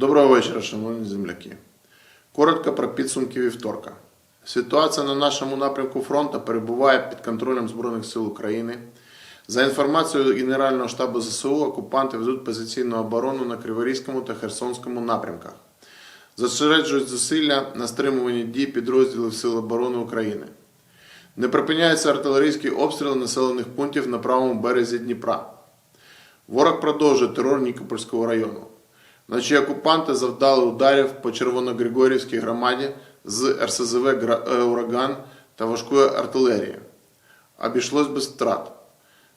Доброго вечора, шановні земляки. Коротко про підсумки вівторка. Ситуація на нашому напрямку фронту перебуває під контролем Збройних сил України. За інформацією Генерального штабу ЗСУ, окупанти ведуть позиційну оборону на Криворізькому та Херсонському напрямках. Зосереджують зусилля на стримуванні дій підрозділів Сил оборони України. Не припиняються артилерійські обстріли населених пунктів на правому березі Дніпра. Ворог продовжує терор Нікопольського району. Вночі окупанти завдали ударів по Червоногригорівській громаді з РСЗВ е, Ураган та важкої артилерії. Обійшлось без втрат.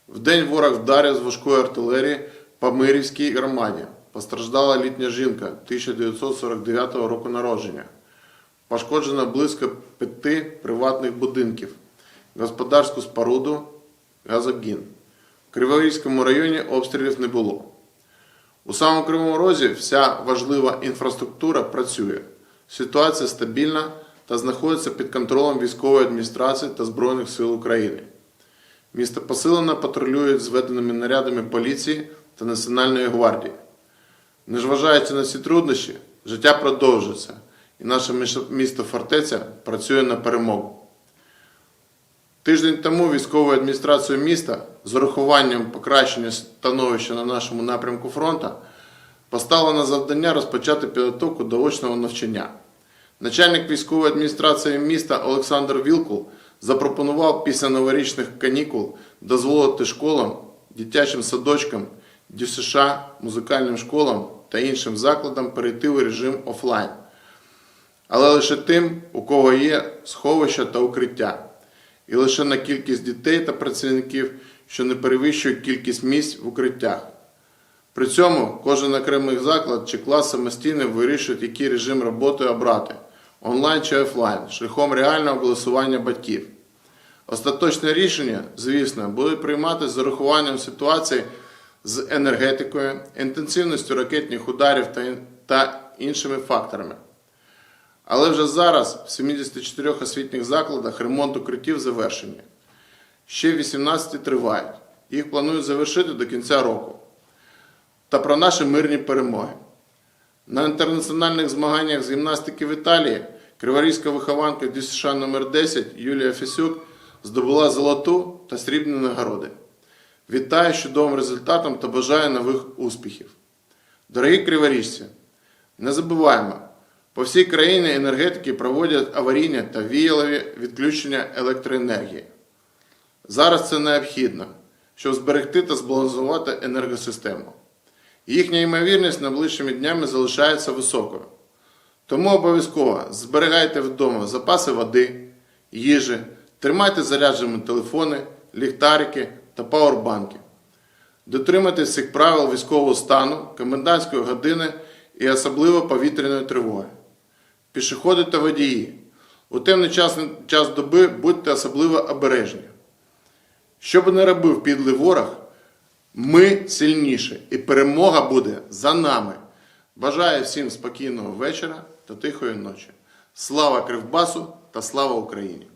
Вдень ворог вдарив з важкої артилерії по Мирівській громаді. Постраждала літня жінка 1949 року народження. Пошкоджено близько п'яти приватних будинків, господарську споруду, газогін. В Криворізькому районі обстрілів не було. У самому Кривому Розі вся важлива інфраструктура працює. Ситуація стабільна та знаходиться під контролем військової адміністрації та Збройних сил України. Місто посилено патрулюють зведеними нарядами поліції та Національної гвардії. Незважаючи на всі труднощі, життя продовжується, і наше місто фортеця працює на перемогу. Тиждень тому військовою адміністрацією міста з урахуванням покращення становища на нашому напрямку фронту поставлено завдання розпочати підготовку до очного навчання. Начальник військової адміністрації міста Олександр Вілкул запропонував після новорічних канікул дозволити школам, дитячим садочкам, ДЮСШ, музикальним школам та іншим закладам перейти у режим офлайн. Але лише тим, у кого є сховища та укриття, і лише на кількість дітей та працівників, що не перевищує кількість місць в укриттях. При цьому кожен окремий заклад чи клас самостійно вирішує, який режим роботи обрати онлайн чи офлайн, шляхом реального голосування батьків. Остаточне рішення, звісно, будуть приймати з урахуванням ситуації з енергетикою, інтенсивністю ракетних ударів та, та іншими факторами. Але вже зараз в 74 освітніх закладах ремонт укриттів завершені. Ще 18 тривають. Їх планують завершити до кінця року. Та про наші мирні перемоги. На інтернаціональних змаганнях з гімнастики в Італії криворізька вихованка ДЮСШ номер 10 Юлія Фісюк здобула золоту та срібні нагороди. Вітаю чудовим результатом та бажаю нових успіхів. Дорогі криворіжці, не забуваємо, по всій країні енергетики проводять аварійні та віялові відключення електроенергії. Зараз це необхідно, щоб зберегти та збалансувати енергосистему. Їхня ймовірність найближчими днями залишається високою. Тому обов'язково зберігайте вдома запаси води, їжі, тримайте зарядженими телефони, ліхтарики та пауербанки. Дотримуйтесь цих правил військового стану, комендантської години і особливо повітряної тривоги. Пішоходи та водії. У темний час, час доби будьте особливо обережні. Що би не робив підлий ворог, ми сильніші і перемога буде за нами. Бажаю всім спокійного вечора та тихої ночі. Слава Кривбасу та слава Україні!